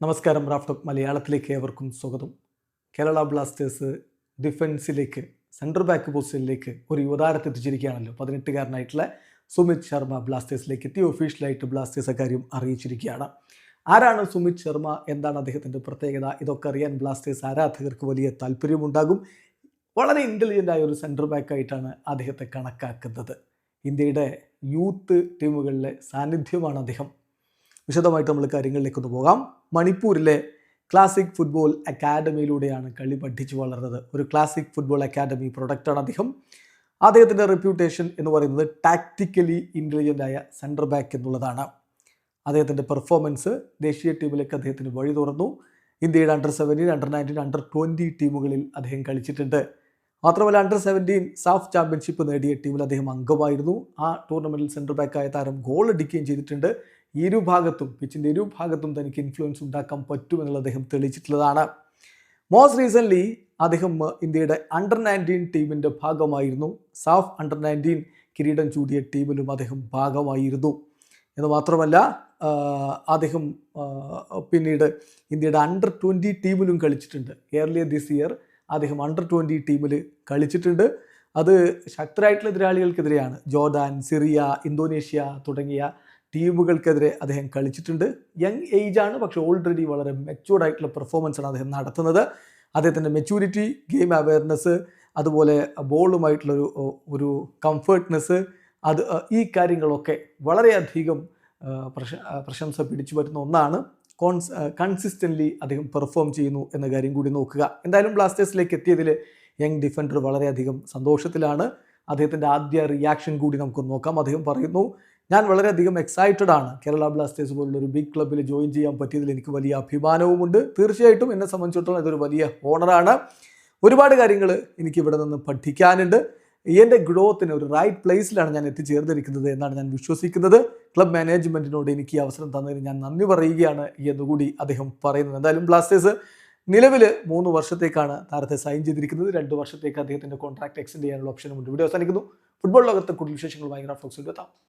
നമസ്കാരം റാഫ്റ്റോക്ക് മലയാളത്തിലേക്ക് ഏവർക്കും സ്വാഗതം. കേരള ബ്ലാസ്റ്റേഴ്സ് ഡിഫൻസിലേക്ക് സെൻട്രൽ ബാക്ക് പൊസിഷനിലേക്ക് ഒരു യുവതാരത്തെ എത്തിച്ചിരിക്കുകയാണല്ലോ പതിനെട്ടുകാരനായിട്ടുള്ള സുമിത് ശർമ്മ ബ്ലാസ്റ്റേഴ്സിലേക്ക് എത്തി. ഒഫീഷ്യലായിട്ട് ബ്ലാസ്റ്റേഴ്സ് അക്കാര്യം അറിയിച്ചിരിക്കുകയാണ്. ആരാണ് സുമിത് ശർമ്മ? എന്താണ് അദ്ദേഹത്തിന്റെ പ്രത്യേകത? ഇതൊക്കെ അറിയാൻ ബ്ലാസ്റ്റേഴ്സ് ആരാധകർക്ക് വലിയ താല്പര്യമുണ്ടാകും. വളരെ ഇന്റലിജന്റ് ആയ ഒരു സെൻട്രൽ ബാക്കായിട്ടാണ് അദ്ദേഹത്തെ കണക്കാക്കുന്നത്. ഇന്ത്യയുടെ യൂത്ത് ടീമുകളിലെ സാന്നിധ്യമാണ് അദ്ദേഹം. വിശദമായിട്ട് നമ്മൾ കാര്യങ്ങളിലേക്ക് ഒന്ന് പോകാം. മണിപ്പൂരിലെ ക്ലാസിക് ഫുട്ബോൾ അക്കാഡമിയിലൂടെയാണ് കളി പഠിച്ചു വളർന്നത്. ഒരു ക്ലാസിക് ഫുട്ബോൾ അക്കാഡമി പ്രൊഡക്റ്റാണ് അദ്ദേഹം. അദ്ദേഹത്തിന്റെ റെപ്യൂട്ടേഷൻ എന്ന് പറയുന്നത് ടാക്റ്റിക്കലി ഇന്റലിജന്റ് ആയ സെന്റർ ബാക്ക് എന്നുള്ളതാണ്. അദ്ദേഹത്തിന്റെ പെർഫോമൻസ് ദേശീയ ടീമിലേക്ക് അദ്ദേഹത്തിന് വഴി തുറന്നു ഇന്ത്യയുടെ under seventeen under nineteen under twenty ടീമുകളിൽ അദ്ദേഹം കളിച്ചിട്ടുണ്ട്. മാത്രമല്ല അണ്ടർ സെവന്റീൻ സാഫ് ചാമ്പ്യൻഷിപ്പ് നേടിയ ടീമിൽ അദ്ദേഹം അംഗമായിരുന്നു. ആ ടൂർണമെന്റിൽ സെന്റർ ബാക്കായ താരം ഗോൾ അടിക്കുകയും ചെയ്തിട്ടുണ്ട്. ഇരുഭാഗത്തും പിച്ചിന്റെ ഇരുഭാഗത്തും തനിക്ക് ഇൻഫ്ലുവൻസ് ഉണ്ടാക്കാൻ പറ്റുമെന്നുള്ള അദ്ദേഹം തെളിയിച്ചിട്ടുള്ളതാണ്. മോസ്റ്റ് റീസെന്റ്ലി അദ്ദേഹം ഇന്ത്യയുടെ അണ്ടർ നയന്റീൻ ടീമിന്റെ ഭാഗമായിരുന്നു. സാഫ് അണ്ടർ നയന്റീൻ കിരീടം ചൂടിയ ടീമിലും അദ്ദേഹം ഭാഗമായിരുന്നു. എന്ന് മാത്രമല്ല അദ്ദേഹം പിന്നീട് ഇന്ത്യയുടെ അണ്ടർ ട്വന്റി ടീമിലും കളിച്ചിട്ടുണ്ട്. ഏർലിയർ ദിസ് ഇയർ അദ്ദേഹം അണ്ടർ ട്വന്റി ടീമിൽ കളിച്ചിട്ടുണ്ട്. അത് ശക്തരായിട്ടുള്ള എതിരാളികൾക്കെതിരെയാണ്. ജോർദാൻ സിറിയ ഇന്തോനേഷ്യ തുടങ്ങിയ ടീമുകൾക്കെതിരെ അദ്ദേഹം കളിച്ചിട്ടുണ്ട്. യങ് ഏജ് ആണ് പക്ഷേ ഓൾറെഡി വളരെ മെച്യൂർഡ് ആയിട്ടുള്ള പെർഫോമൻസ് ആണ് അദ്ദേഹം നടത്തുന്നത്. അദ്ദേഹത്തിന്റെ മെച്യൂരിറ്റി ഗെയിം അവയർനെസ് അതുപോലെ ബോളുമായിട്ടുള്ളൊരു ഒരു കംഫർട്ട്നെസ് അത് ഈ കാര്യങ്ങളൊക്കെ വളരെയധികം പ്രശംസ പിടിച്ചു പറ്റുന്ന ഒന്നാണ്. കോൺസ് കൺസിസ്റ്റന്റ്ലി അദ്ദേഹം പെർഫോം ചെയ്യുന്നു എന്ന കാര്യം കൂടി നോക്കുക. എന്തായാലും ബ്ലാസ്റ്റേഴ്സിലേക്ക് എത്തിയതിൽ യങ് ഡിഫൻഡർ വളരെയധികം സന്തോഷത്തിലാണ്. അദ്ദേഹത്തിന്റെ ആദ്യ റിയാക്ഷൻ കൂടി നമുക്ക് നോക്കാം. അദ്ദേഹം പറയുന്നു ഞാൻ വളരെയധികം എക്സൈറ്റഡ് ആണ്. കേരള ബ്ലാസ്റ്റേഴ്സ് പോലുള്ള ഒരു ബിഗ് ക്ലബ്ബിൽ ജോയിൻ ചെയ്യാൻ പറ്റിയതിൽ എനിക്ക് വലിയ അഭിമാനവുമുണ്ട്. തീർച്ചയായിട്ടും എന്നെ സംബന്ധിച്ചിടത്തോളം ഇതൊരു വലിയ ഓണറാണ് ഒരുപാട് കാര്യങ്ങൾ എനിക്ക് ഇവിടെ നിന്ന് പഠിക്കാനുണ്ട്. എന്റെ ഗ്രോത്തിന് ഒരു റൈറ്റ് പ്ലേസിലാണ് ഞാൻ എത്തിച്ചേർന്നിരിക്കുന്നത് എന്നാണ് ഞാൻ വിശ്വസിക്കുന്നത്. ക്ലബ് മാനേജ്മെന്റിനോട് എനിക്ക് ഈ അവസരം തന്നതിന് ഞാൻ നന്ദി പറയുകയാണ് എന്നുകൂടി അദ്ദേഹം പറയുന്നത്. എന്തായാലും ബ്ലാസ്റ്റേഴ്സ് നിലവിൽ മൂന്ന് വർഷത്തേക്കാണ് താരത്തെ സൈൻ ചെയ്തിരിക്കുന്നത്. രണ്ട് വർഷത്തേക്ക് അദ്ദേഹത്തിന്റെ കോൺട്രാക്ട് എക്സ്റ്റെൻഡ് ചെയ്യാനുള്ള ഓപ്ഷനും ഉണ്ട്. ഇവിടെ അവസാനിക്കുന്നു. ഫുട്ബോൾ ലോകത്തെ കൂടുതൽ വിശേഷങ്ങൾ ഭയങ്കര ഫ്ലോക്സിൽ എത്താം